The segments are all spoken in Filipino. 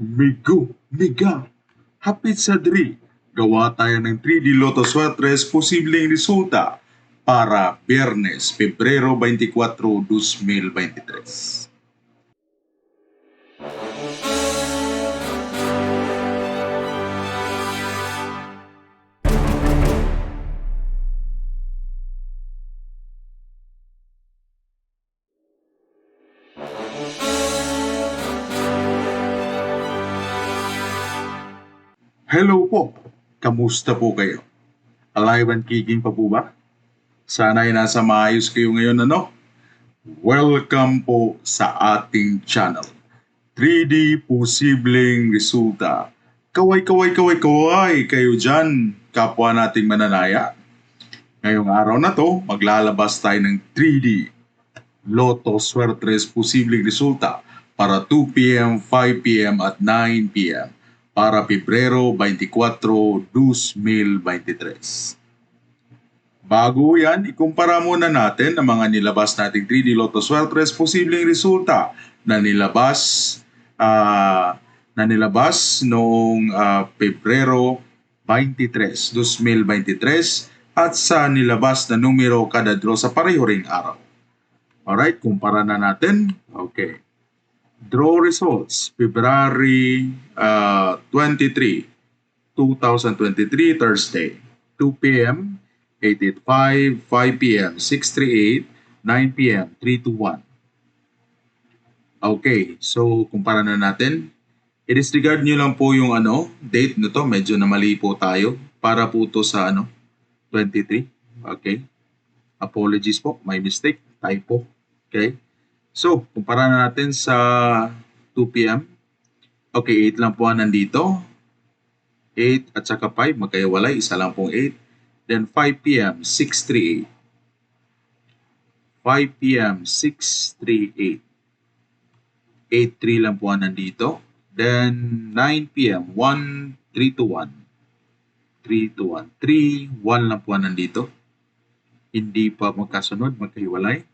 Migo, miga, hapit sa dri. Gawa tayo ng 3D Lotto Swatres posibleng resulta para Biyernes, Pebrero 24, 2023. Hello po, kamusta po kayo? Alive and kicking pa po ba? Sana ay nasa maayos kayo ngayon ano? Welcome po sa ating channel. 3D Posibleng Resulta. Kaway, kaway, kaway, kaway kayo dyan, kapwa nating mananaya. Ngayong araw na to, maglalabas tayo ng 3D Lotto Swertres Posibleng Resulta para 2pm, 5pm at 9pm para Pebrero 24, 2023. Bago yan, ikumpara muna natin ang mga nilabas nating 3D Lotto Swertres posibleng resulta na nilabas ah, na nilabas noong ah, Pebrero 23, 2023 at sa nilabas na numero kada draw sa pareho ring araw. Alright, kumpara na natin. Okay. Draw results, February uh, 23, 2023, Thursday, 2 p.m., 885, 5 p.m., 638, 9 p.m., 321. Okay, so kumpara na natin. I-disregard nyo lang po yung ano, date nito, medyo na mali po tayo. Para po to sa ano, 23. Okay. Apologies po, may mistake, typo. Okay. So, kumpara na natin sa 2 p.m. Okay, 8 lang po ang nandito. 8 at saka 5, magkaiwalay. Isa lang pong 8. Then 5 p.m., 638. 5 p.m., 638. 8-3 lang po ang nandito. Then 9 p.m., 1, 3 to 1. 3 to 1. 3, 1 lang po ang nandito. Hindi pa magkasunod, magkahiwalay.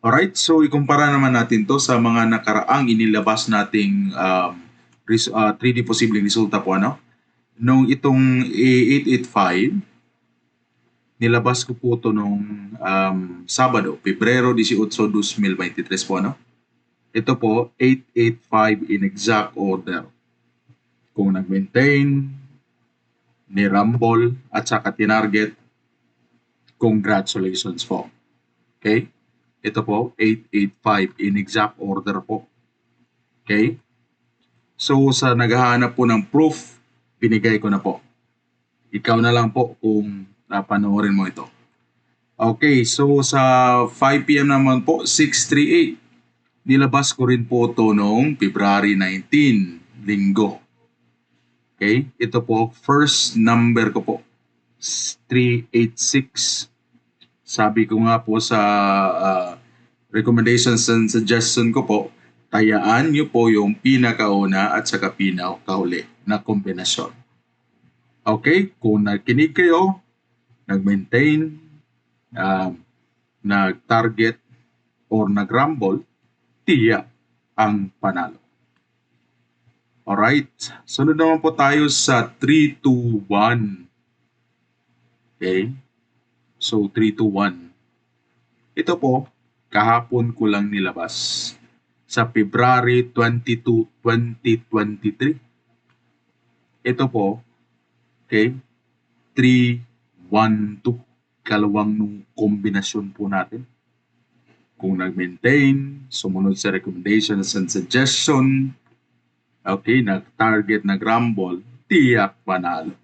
Alright, so ikumpara naman natin to sa mga nakaraang inilabas nating um, res- uh, 3D posibleng resulta po ano. Nung itong 885, nilabas ko po to nung um, Sabado, Pebrero 18, 2023 po ano. Ito po, 885 in exact order. Kung nag-maintain, ni-rumble, at saka tinarget, congratulations po. Okay? Ito po, 885 in exact order po. Okay? So, sa naghahanap po ng proof, binigay ko na po. Ikaw na lang po kung napanoorin mo ito. Okay, so sa 5 p.m. naman po, 638. Nilabas ko rin po ito noong February 19, linggo. Okay, ito po, first number ko po, 386. Sabi ko nga po sa uh, recommendations and suggestion ko po, tayaan nyo po yung pinakauna at saka pinakahuli na kombinasyon. Okay, kung nakinig kayo, nag-maintain, um, nag-target, or nag-rumble, tiyak ang panalo. Alright, sunod naman po tayo sa 3, 2, 1. Okay, so 3, 2, 1. Ito po, kahapon ko lang nilabas sa February 22, 2023. Ito po, okay, 3, 1, 2. Kalawang nung kombinasyon po natin. Kung nag-maintain, sumunod sa recommendations and suggestion, okay, nag-target, nag-rumble, tiyak panalo.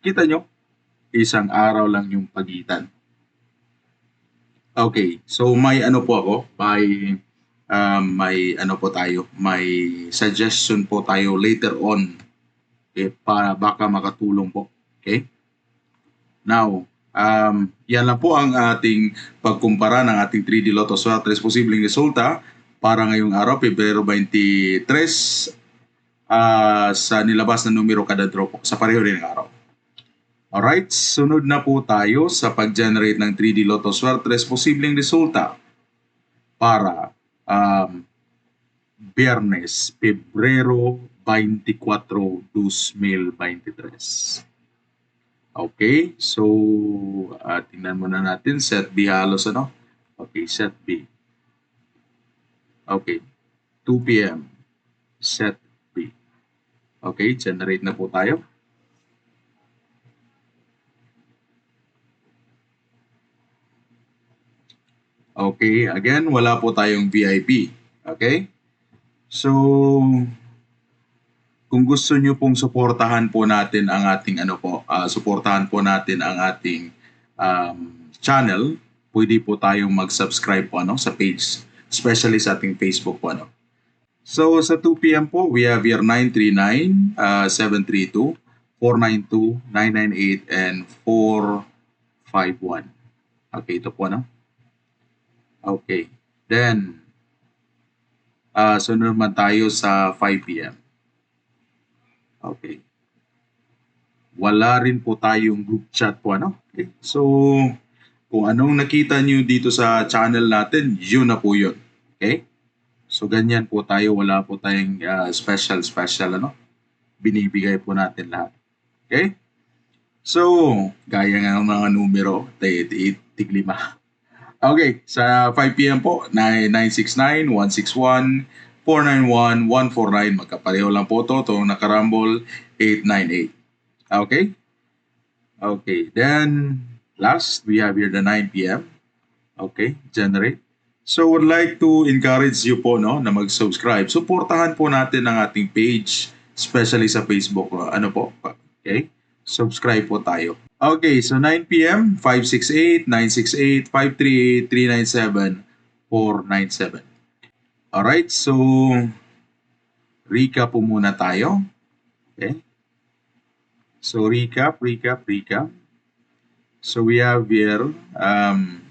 Kita nyo, isang araw lang yung pagitan. Okay, so may ano po ako, may um, may ano po tayo, may suggestion po tayo later on okay, para baka makatulong po. Okay? Now, um, yan lang po ang ating pagkumpara ng ating 3D Lotto Swatres posibleng resulta para ngayong araw, Pebrero 23, ah, sa nilabas na numero kada draw po, sa pareho rin ng araw. Alright, sunod na po tayo sa pag-generate ng 3D Lotto Swertres posibleng resulta para um, Biyernes, Pebrero 24, 2023. Okay, so uh, tingnan muna natin set B halos ano? Okay, set B. Okay, 2 p.m. set B. Okay, generate na po tayo. Okay, again, wala po tayong VIP. Okay? So, kung gusto nyo pong suportahan po natin ang ating ano po, ah, suportahan po natin ang ating um, channel, pwede po tayong mag-subscribe po ano, sa page, especially sa ating Facebook po. Ano. So, sa 2 p.m. po, we have here 939, uh, 732, 492, 998, and 451. Okay, ito po, no? Okay. Then, uh, sunod naman tayo sa 5 p.m. Okay. Wala rin po tayong group chat po, ano? Okay. So, kung anong nakita nyo dito sa channel natin, yun na po yun. Okay? So, ganyan po tayo. Wala po tayong uh, special, special, ano? Binibigay po natin lahat. Okay? So, gaya nga ng mga numero, tiglima. Okay, sa 5 p.m. po, 969 161 491 149 Magkapareho lang po to. Itong nakarambol, 898. Okay? Okay, then last, we have here the 9 p.m. Okay, generate. So, would like to encourage you po no, na mag-subscribe. Suportahan po natin ang ating page, especially sa Facebook. Ano po? Okay? Subscribe po tayo. Okay, so 9 p.m., 568, 968, 538, 397, 497. Alright, so recap po muna tayo. Okay. So recap, recap, recap. So we have here, um,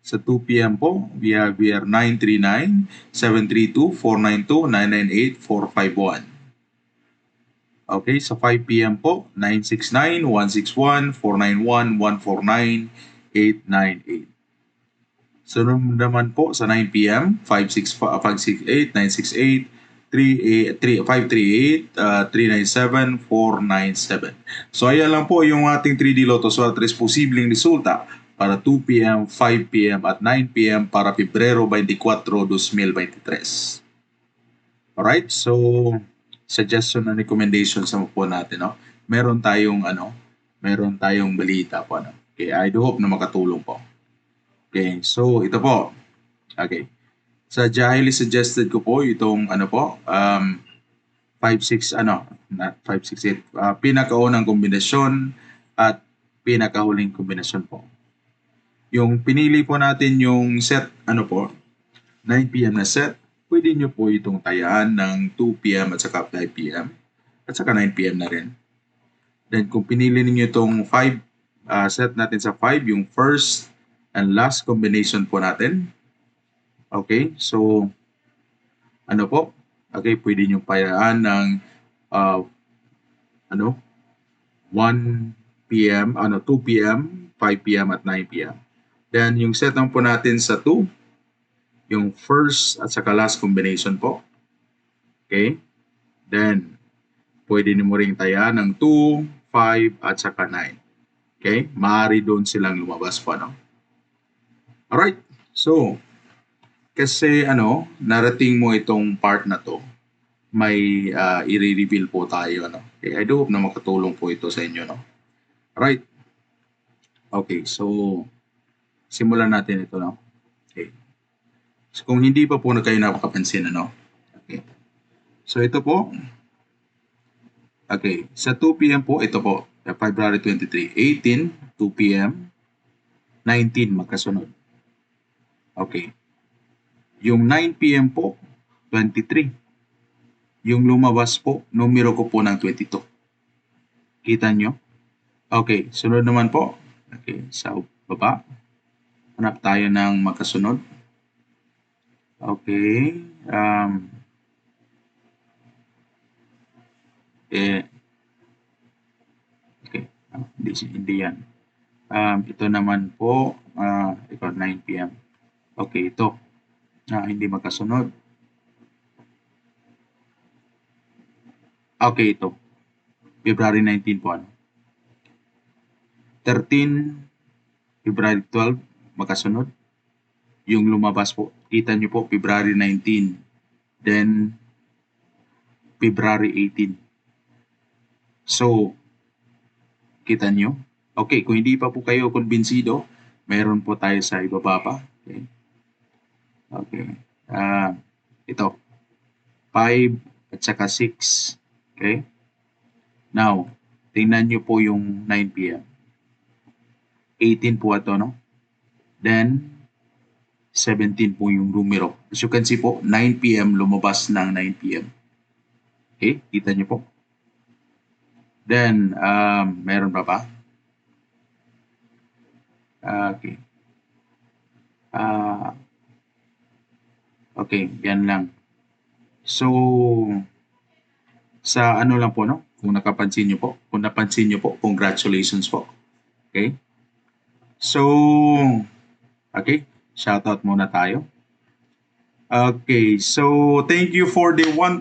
sa 2 p.m. po, we have here 939, 732, 492, 998, 451. Okay, sa 5 p.m. po, 969, 161, 491, 149, 898. Sunod naman po sa 9 p.m., 568, 968, 538, uh, 397, 497. So ayan lang po yung ating 3D Lotto Sortres posibleng resulta para 2 p.m., 5 p.m. at 9 p.m. para Pebrero 24, 2023. Alright, so suggestion and recommendation sa po natin, no? Meron tayong ano, meron tayong balita po, ano? Okay, I do hope na makatulong po. Okay, so ito po. Okay. Sa highly suggested ko po itong ano po, um, 5-6 ano, not 5-6-8, uh, pinakaunang kombinasyon at pinakahuling kombinasyon po. Yung pinili po natin yung set, ano po, 9pm na set, pwede nyo po itong tayaan ng 2pm at saka 5pm at saka 9pm na rin. Then kung pinili niyo itong 5 uh, set natin sa 5, yung first and last combination po natin, Okay, so ano po? Okay, pwede nyo payaan ng uh, ano 1 p.m., ano 2 p.m., 5 p.m. at 9 p.m. Then yung set lang po natin sa 2, yung first at saka last combination po. Okay? Then pwede nyo mo ring tayaan ng 2, 5 at saka 9. Okay? Maaari doon silang lumabas po, no? Alright. So, kasi ano, narating mo itong part na to, may uh, i-reveal po tayo. Ano? Okay, I do hope na makatulong po ito sa inyo. No? Right. Okay, so simulan natin ito. No? Okay. So, kung hindi pa po na kayo napakapansin, ano? Okay. So ito po, Okay, sa 2 p.m. po, ito po, February 23, 18, 2 p.m., 19 magkasunod. Okay. Yung 9 p.m. po, 23. Yung lumabas po, numero ko po ng 22. Kita nyo? Okay, sunod naman po. Okay, sa baba. Hanap tayo ng magkasunod. Okay. Um, eh, okay. Ah, hindi, hindi yan. Um, ito naman po, uh, ito 9 p.m. Okay, ito na hindi magkasunod. Okay, ito. February 19 po ano. 13, February 12, magkasunod. Yung lumabas po, kita nyo po, February 19. Then, February 18. So, kita nyo? Okay, kung hindi pa po kayo kumbinsido, meron po tayo sa ibaba pa. Okay. Okay. Ah, ito. 5 at saka 6. Okay. Now, tingnan nyo po yung 9 p.m. 18 po ito, no? Then, 17 po yung numero. As you can see po, 9 p.m. lumabas ng 9 p.m. Okay, kita nyo po. Then, um, meron pa ba? Ah, Okay. Ah, okay, yan lang. So, sa ano lang po, no? Kung nakapansin nyo po. Kung napansin nyo po, congratulations po. Okay? So, okay. Shoutout muna tayo. Okay, so thank you for the 1,900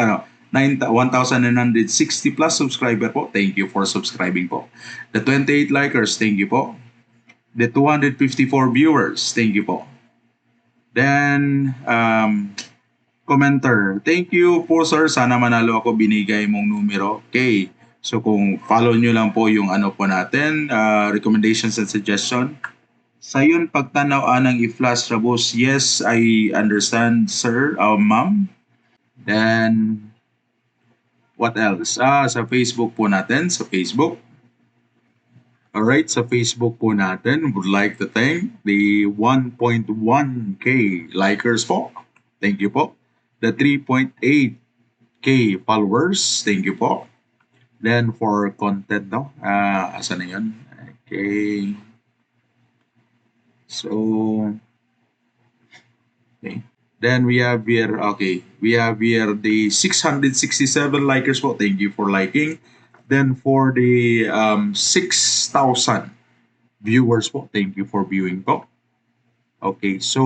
ano, 9 1,960 plus subscriber po. Thank you for subscribing po. The 28 likers, thank you po. The 254 viewers, thank you po. Then, um, commenter, thank you po sir. Sana manalo ako binigay mong numero. Okay. So kung follow nyo lang po yung ano po natin, uh, recommendations and suggestion. Sayon pagtanaw anang i-flash rabos. Yes, I understand sir, uh, ma'am. Then, what else? Ah, sa Facebook po natin, sa Facebook. Alright, sa Facebook po natin, would like to thank the 1.1k likers po. Thank you po. The 3.8k followers. Thank you po. Then for content, no? Ah, asa na yun? Okay. So, okay. Then we have here, okay, we have here the 667 likers po. Thank you for liking. Then for the um, 6,000 viewers po, thank you for viewing po. Okay, so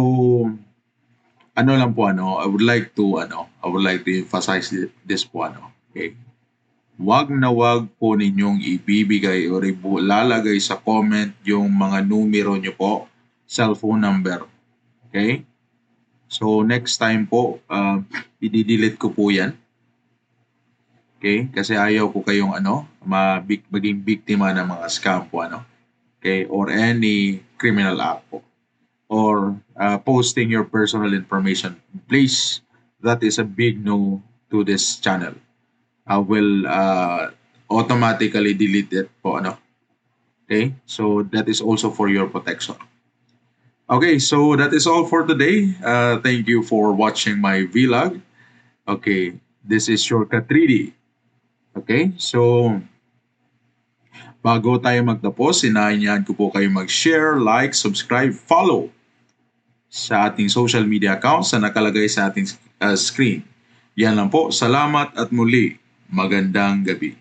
ano lang po ano, I would like to ano, I would like to emphasize thi- this po ano. Okay. Wag na wag po ninyong ibibigay o lalagay sa comment yung mga numero nyo po, cellphone number. Okay? So next time po, uh, i-delete ko po 'yan. Okay? Kasi ayaw ko kayong ano, mabig, maging biktima ng mga scam po ano. Okay? Or any criminal act po. Or uh, posting your personal information. Please, that is a big no to this channel. I will uh, automatically delete it po ano. Okay? So that is also for your protection. Okay, so that is all for today. Uh, thank you for watching my vlog. Okay, this is your Katridi. Okay, so bago tayo magtapos, sinahinyahan ko po kayo mag-share, like, subscribe, follow sa ating social media accounts na nakalagay sa ating uh, screen. Yan lang po. Salamat at muli. Magandang gabi.